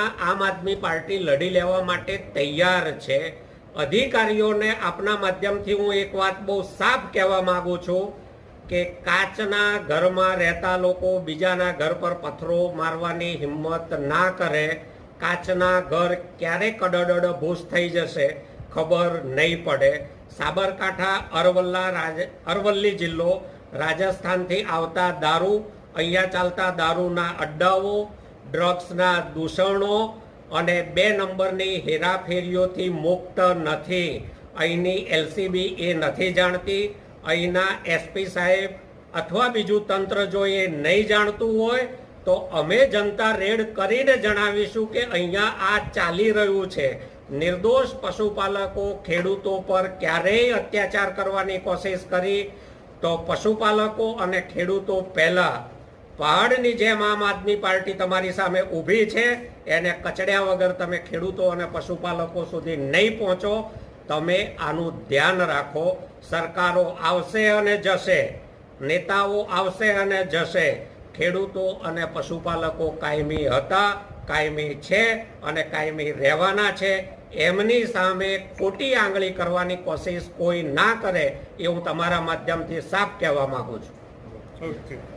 આમ આદમી પાર્ટી લડી લેવા માટે તૈયાર છે. અધિકારીઓને આપના માધ્યમથી હું એક વાત બહુ સાફ કહેવા માંગુ છું કે કાચના ઘરમાં રહેતા લોકો બીજાના ઘર પર પથ્થરો મારવાની હિંમત ના કરે. કાચના ઘર ક્યારે કડડડ ભૂસ થઈ જશે ખબર નહીં પડે. સાબરકાંઠા, અરવલ્લા રાજ, અરવલ્લી જિલ્લો રાજસ્થાનથી આવતા દારૂ, અહીંયા ચાલતા દારૂના અડ્ડાઓ ડ્રગ્સના દૂષણો અને બે નંબરની હેરાફેરીઓથી મુક્ત નથી. અહીંની એલસીબી એ નથી જાણતી. અહીંના એસપી સાહેબ અથવા બીજું તંત્ર જો એ નહીં જાણતું હોય, તો અમે જનતા રેડ કરીને જણાવીશું કે અહીંયા આ ચાલી રહ્યું છે. નિર્દોષ પશુપાલકો ખેડૂતો પર ક્યારેય અત્યાચાર કરવાની કોશિશ કરી. તો પશુપાલકો અને ખેડૂતો પહેલા પહાડની જેમ આમ આદમી પાર્ટી તમારી સામે ઊભી છે, એને કચડ્યા વગર તમે ખેડૂતો અને પશુપાલકો સુધી નહીં પહોંચો. તમે આનું ધ્યાન રાખો. સરકારો આવશે અને જશે. નેતાઓ આવશે અને જશે. ખેડૂતો અને પશુપાલકો કાયમી હતા, કાયમી છે અને કાયમી રહેવાના છે. એમની સામે ખોટી આંગળી કરવાની કોશિશ કોઈ ના કરે એ હું તમારા માધ્યમથી સાફ કહેવા માગું છું.